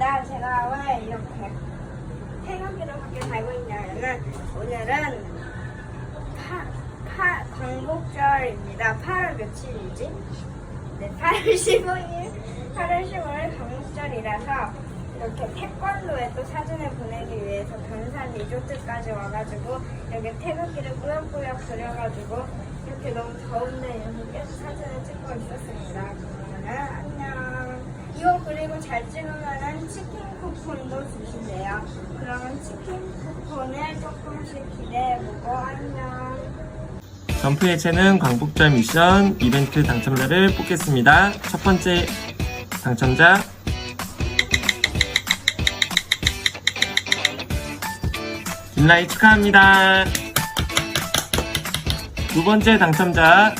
반갑습니다. 제가 왜 이렇게 태극기를 밖에 달고 있냐면은 오늘은 파, 파, 광복절입니다. 8월 며칠이지? 네, 8월 15일, 8월 15일 광복절이라서 이렇게 태권도에 또 사진을 보내기 위해서 변산 리조트까지 와가지고 여기 태극기를 꾸역꾸역 그려가지고 이렇게 너무 더운데 이렇게 계속 사진을 찍고 있었습니다. 그러면은 안녕. 이거 그리고 잘 찍으면은 치킨 쿠폰도 주신대요. 그러면 치킨 쿠폰을 조금씩 기대해보고 안녕. 점프 예체능 광복절 미션 이벤트 당첨자를 뽑겠습니다. 첫 번째 당첨자 김라이 축하합니다. 두 번째 당첨자